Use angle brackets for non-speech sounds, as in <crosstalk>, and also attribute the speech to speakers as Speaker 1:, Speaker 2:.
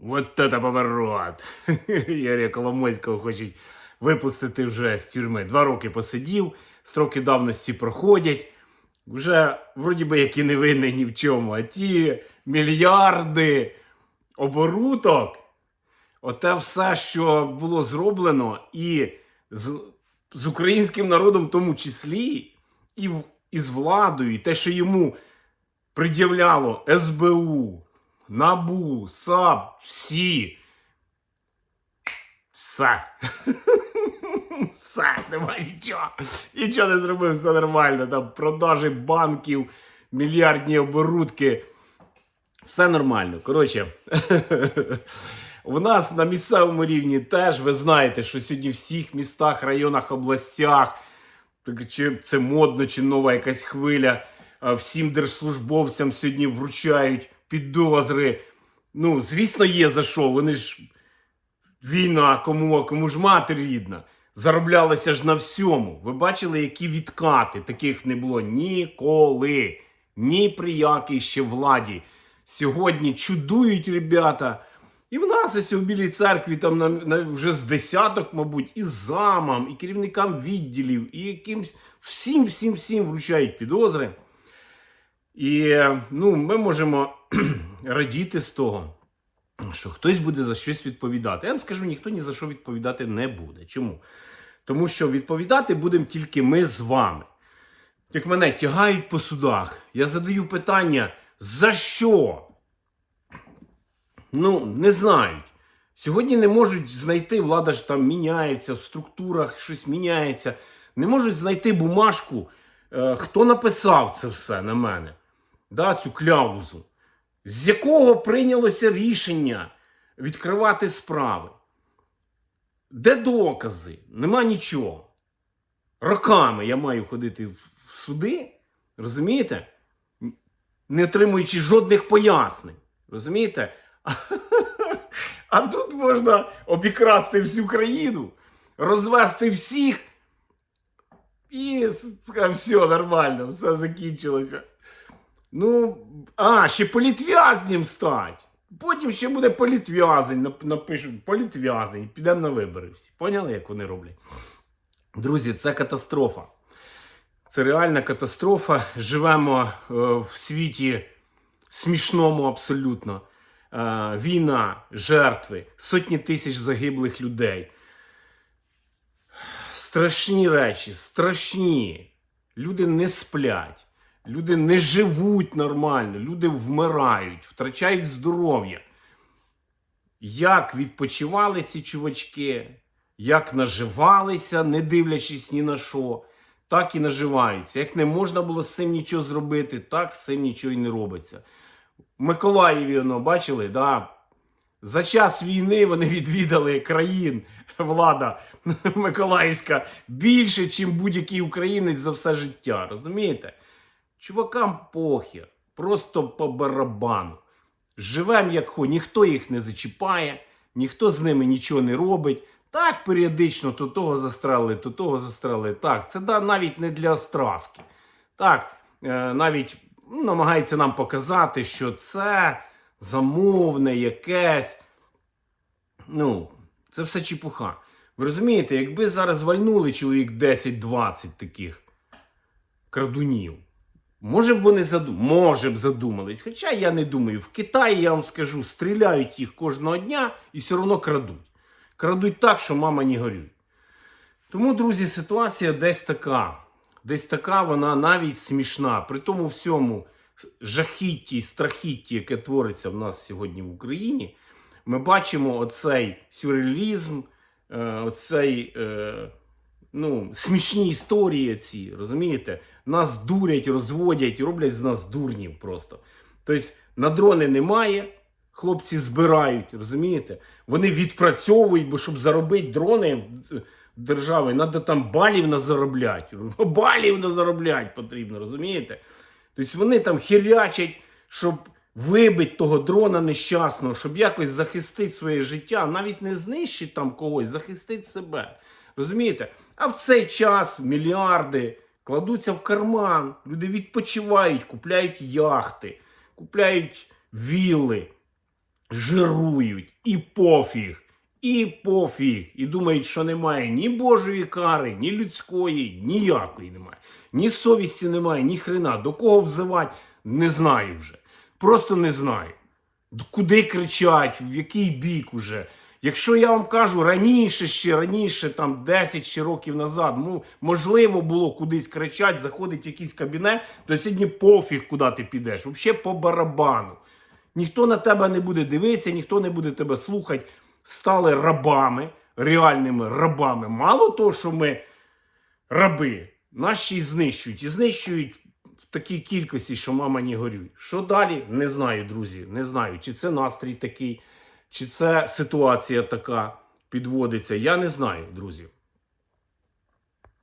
Speaker 1: Вот это поворот. <laughs> Юрія Коломойського хочуть випустити вже з тюрми. Два роки посидів, строки давності проходять. Вже вроді би як і не винний ні в чому. А ті мільярди оборудок, оте все, що було зроблено, і з, з українським народом в тому числі, і, і з владою, і те, що йому пред'являло СБУ, НАБУ, САП, всі. Все. Все, немає нічого. Нічого не зробив, все нормально. Там продажі банків, мільярдні оборудки. Все нормально. Коротше, <laughs> у нас на місцевому рівні теж ви знаєте, що сьогодні в всіх містах, районах, областях, так чи це модно, чи нова якась хвиля, всім держслужбовцям сьогодні вручають підозри. Ну, звісно, є за що. Вони ж війна, кому, кому ж мати рідна. Зароблялися ж на всьому. Ви бачили, які відкати таких не було ніколи. Ні при якій ще владі. Сьогодні чудують ребята. І в нас ось у Білій церкві там на, на, вже з десяток, мабуть, і замам, і керівникам відділів, і якимсь всім, всім, всім вручають підозри. І е, ну, ми можемо <clears throat> радіти з того, що хтось буде за щось відповідати. Я вам скажу, ніхто ні за що відповідати не буде. Чому? Тому що відповідати будемо тільки ми з вами. Як мене тягають по судах, я задаю питання: за що? Ну, не знають. Сьогодні не можуть знайти, влада ж там міняється, в структурах щось міняється. Не можуть знайти бумажку, е, хто написав це все на мене, да, цю кляузу, з якого прийнялося рішення відкривати справи. Де докази? Нема нічого. Роками я маю ходити в суди, розумієте? Не отримуючи жодних пояснень. Розумієте? А тут можна обікрасти всю країну, розвести всіх. І все нормально, все закінчилося. Ну, а, ще політв'язнем стать. Потім ще буде політв'язень, напишуть політв'язень, підемо на вибори всі. Поняли, як вони роблять? Друзі, це катастрофа. Це реальна катастрофа. Живемо е, в світі смішному абсолютно. Е, війна, жертви, сотні тисяч загиблих людей. Страшні речі, страшні. Люди не сплять, люди не живуть нормально, люди вмирають, втрачають здоров'я. Як відпочивали ці чувачки, як наживалися, не дивлячись ні на що, так і наживаються. Як не можна було з цим нічого зробити, так з цим нічого і не робиться. В Миколаєві, воно, бачили, да? за час війни вони відвідали країн, влада Миколаївська, більше, ніж будь-який українець за все життя. Розумієте? Чувакам похер, просто по барабану. Живем як хо, ніхто їх не зачіпає, ніхто з ними нічого не робить. Так, періодично то того застрелили, то того застрелили. Так, це да, навіть не для страски. Так, е, навіть ну, намагається нам показати, що це замовне якесь. Ну, це все чепуха. Ви розумієте, якби зараз вальнули чоловік 10-20 таких крадунів, може б вони задум... може б задумались. Хоча я не думаю, в Китаї, я вам скажу, стріляють їх кожного дня і все одно крадуть. Крадуть так, що мама не горюй. Тому, друзі, ситуація десь така. Десь така вона навіть смішна. При тому всьому жахітті і страхітті, яке твориться в нас сьогодні в Україні, ми бачимо оцей сюрреалізм, е, оцей е, ну, смішні історії ці, розумієте? Нас дурять, розводять, роблять з нас дурнів просто. Тобто на дрони немає, хлопці збирають, розумієте? Вони відпрацьовують, бо щоб заробити дрони е, держави, треба там балів назаробляти. <laughs> Балів назаробляти потрібно, розумієте? Тобто вони там хірячать, щоб вибити того дрона нещасного, щоб якось захистити своє життя, навіть не знищити там когось, захистити себе. Розумієте? А в цей час мільярди кладуться в карман, люди відпочивають, купляють яхти, купляють вілли, жирують і пофіг. І пофіг. І думають, що немає ні Божої кари, ні людської, ніякої немає. Ні совісті немає, ні хрена. До кого взивати, не знаю вже. Просто не знаю. Куди кричать, в який бік уже. Якщо я вам кажу раніше ще, раніше, там 10 ще років назад, ну, можливо було кудись кричати, заходить в якийсь кабінет, то сьогодні пофіг, куди ти підеш. Взагалі по барабану. Ніхто на тебе не буде дивитися, ніхто не буде тебе слухати. Стали рабами, реальними рабами. Мало того, що ми раби, й знищують. І знищують в такій кількості, що мама не горюй. Що далі? Не знаю, друзі. Не знаю, чи це настрій такий, чи це ситуація така підводиться. Я не знаю, друзі.